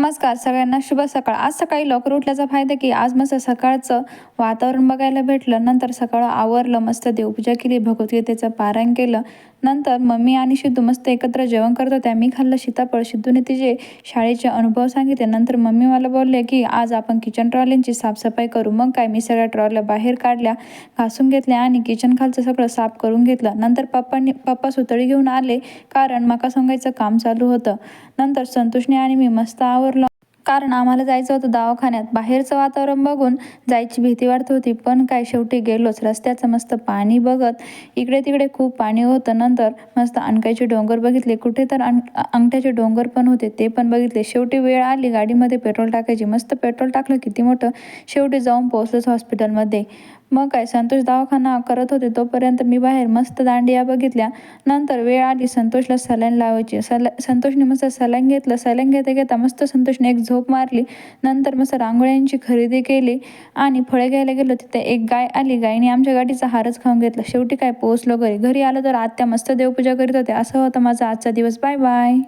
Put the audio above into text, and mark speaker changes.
Speaker 1: नमस्कार सगळ्यांना शुभ सकाळ. आज सकाळी लवकर उठल्याचा फायदा की आज मस्त सकाळचं वातावरण बघायला भेटलं. नंतर सकाळ आवरलं मस्त देवपूजा केली भगवद्गीतेचं पारायण केलं. नंतर मम्मी आणि सिद्धू मस्त एकत्र जेवण करत होत्या. मी खाल्लं सीताफळ. सिद्धूने तिचे शाळेचे अनुभव सांगितले. नंतर मम्मी मला बोलले की आज आपण किचन ट्रॉलींची साफसफाई करू. मग काय मी सगळ्या ट्रॉल्या बाहेर काढल्या घासून घेतल्या आणि किचन खालचं सगळं साफ करून घेतलं. नंतर पप्पांनी पप्पा सुतळी घेऊन आले कारण मका सांगायचं काम चालू होतं. नंतर संतोषने आणि मी मस्त आवर कारण आम्हाला जायचं होतं दवाखान्यात. बाहेरचं वातावरण बघून जायची भीती वाटत होती पण काय शेवटी गेलोच. रस्त्याचं मस्त पाणी बघत इकडे तिकडे खूप पाणी होतं. नंतर मस्त अणकायचे डोंगर बघितले. कुठे तर अण अंगठ्याचे डोंगर पण होते ते पण बघितले. शेवटी वेळ आली. गाडीमध्ये पेट्रोल टाकायची. मस्त पेट्रोल टाकलं किती मोठं. शेवटी जाऊन पोहोचलोच हॉस्पिटलमध्ये. मग काय? संतोष दवाखाना करत होते तोपर्यंत मी बाहेर मस्त दांडिया बघितल्या. नंतर वेळ आली संतोषला सलाईन लावायची. सला संतोषने मस्त सलाईन घेतलं. सलाईन घेता घेता मस्त संतोषने एक झोप मारली. नंतर मस्त रांगोळ्यांची खरेदी केली आणि फळे घ्यायला गेलो. तिथे एक गाय आली. गायने आमच्या गाडीचा हारच खाऊन घेतला. शेवटी काय पोहोचलो घरी. घरी आलो तर आत्या मस्त देवपूजा करीत होते असं होतं माझा आजचा दिवस. Bye bye